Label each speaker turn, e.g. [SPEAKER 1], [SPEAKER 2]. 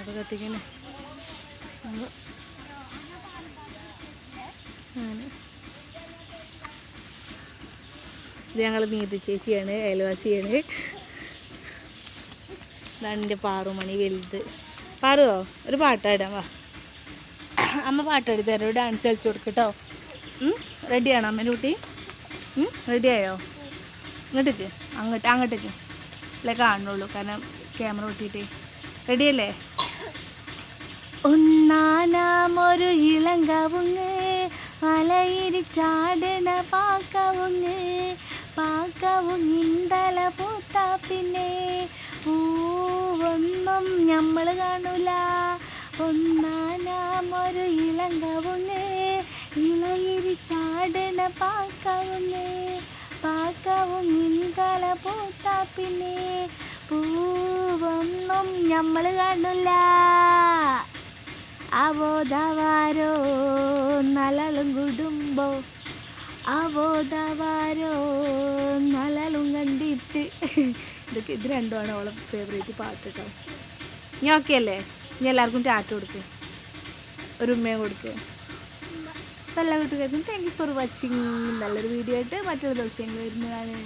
[SPEAKER 1] അവിടെ കത്തിക്കണേ നമ്മൾ അങ്ങനെ. ഇത് ഞങ്ങൾ നീതി ചേച്ചിയാണ് അയൽവാസിയാണ്. ഇതാണ് എന്റെ പാറുമണി വലുത്. പാറുവോ ഒരു പാട്ടാടാം വാ. അമ്മ പാട്ടാടി തരാം ഡാൻസ് കളിച്ചു കൊടുക്കട്ടോ. റെഡിയാണോ അമ്മേന്റെ കുട്ടി റെഡിയായോ ഇങ്ങോട്ടേക്ക് അങ്ങോട്ട് അങ്ങോട്ടേക്ക്. അല്ലേ കാണുള്ളൂ കാരണം ക്യാമറ ഒട്ടിയിട്ടേ റെഡിയല്ലേ ഒന്നാനാമൊരു ഇളങ്കവുങ്ങ് മലയിരിച്ചാടണ പാക്കവുങ്ങ് പാക്കവുങ്ങിന്തല പൂത്ത പിന്നെ. പൂവൊന്നും നമ്മൾ കാണൂല. ഒന്നാനാമൊരു ഇളങ്കവുങ്ങ് ഇളയിരിച്ചാടണ പാക്കവുങ്ങ് പാക്കവുങ്ങിന്തല പൂത്ത പിന്നെ. പൂവൊന്നും നമ്മൾ കാണൂല. അവോദവാരോ നലലും കുടുംബോ? അവോദവാരോ നലലും കണ്ടിട്ട്. ഇതൊക്കെ ഇത് രണ്ടുമാണ് അവളെ ഫേവറേറ്റ് പാട്ട് കേട്ടോ ഇനി ഓക്കെ അല്ലേ? ഇനി എല്ലാവർക്കും ടാറ്റ കൊടുക്ക്. ഒരു ഉമ്മയും കൊടുക്ക്. അപ്പോൾ എല്ലാ താങ്ക് യു ഫോർ വാച്ചിങ് നല്ലൊരു വീഡിയോ ആയിട്ട് മറ്റൊരു ദിവസം വരുന്നതാണ്.